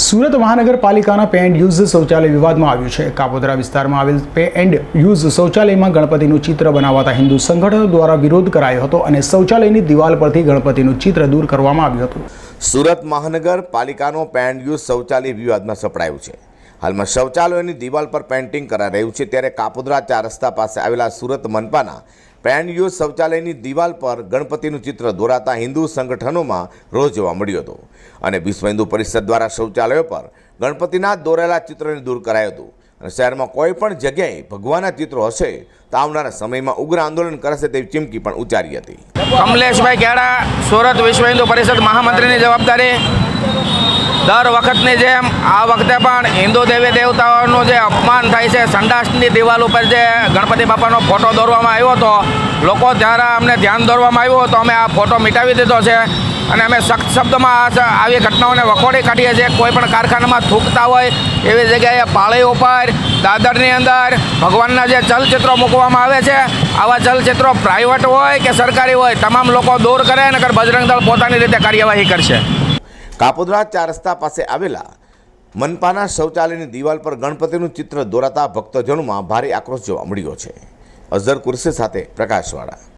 સુરત મહાનગરપાલિકાના pay and use શૌચાલય વિવાદમાં આવ્યું છે. કાપોદરા વિસ્તારમાં આવેલ પે એન્ડ યુઝ શૌચાલયમાં ગણપતિનું ચિત્ર બનાવાતા હિન્દુ સંગઠનો દ્વારા વિરોધ કરાયો હતો અને શૌચાલયની દિવાલ પરથી ગણપતિનું ચિત્ર દૂર કરવામાં આવ્યું હતું. સુરત મહાનગરપાલિકાનો પેન્ટ યુઝ શૌચાલય વિવાદમાં સપડાયું છે. હાલમાં શૌચાલયોની દિવાલ પર પેઇન્ટિંગ કરાઈ રહ્યું છે. ત્યારે કાપોદરા ચાર રસ્તા પાસે આવેલા સુરત મનપાના પેન્ટ શૌચાલયની દિવાલ પર ગણપતિનું ચિત્ર દોરાતા હિન્દુ સંગઠનોમાં રોજ જોવા મળ્યો હતો. અને વિશ્વ હિન્દુ પરિષદ દ્વારા શૌચાલયો પર ગણપતિના દોરેલા ચિત્રને દૂર કરાયું હતું. અને શહેરમાં કોઈ પણ જગ્યાએ ભગવાનના ચિત્રો હશે તો આવનારા સમયમાં ઉગ્ર આંદોલન કરશે તેવી ચીમકી પણ ઉચ્ચારી હતી. કમલેશભાઈ ગેડા સુરત વિશ્વ હિન્દુ પરિષદ મહામંત્રીની જવાબદારી. દર વખતની જેમ આ વખતે પણ હિન્દુ દેવી દેવતાઓનું જે અપમાન થાય છે, સંડાસની દિવાલ ઉપર જે ગણપતિ બાપાનો ફોટો દોરવામાં આવ્યો હતો, લોકો જ્યારે અમને ધ્યાન દોરવામાં આવ્યું તો અમે આ ફોટો મિટાવી દીધો છે અને અમે સખ્ત શબ્દમાં આવી ઘટનાઓને વખોડી કાઢીએ છીએ. કોઈ પણ કારખાનામાં થૂકતા હોય એવી જગ્યાએ પાળી ઉપર, દાદરની અંદર ભગવાનના જે ચલચિત્રો મૂકવામાં આવે છે, આવા ચલચિત્રો પ્રાઇવેટ હોય કે સરકારી હોય, તમામ લોકો દૂર કરે નકર બજરંગ દળ પોતાની રીતે કાર્યવાહી કરશે. કાપોદરા ચાર રસ્તા પાસે આવેલા મનપાના શૌચાલયની દિવાલ પર ગણપતિનું ચિત્ર દોરાતા ભક્તજનોમાં ભારે આક્રોશ જોવા મળ્યો છે. અઝર કુરશી સાથે પ્રકાશવાળા.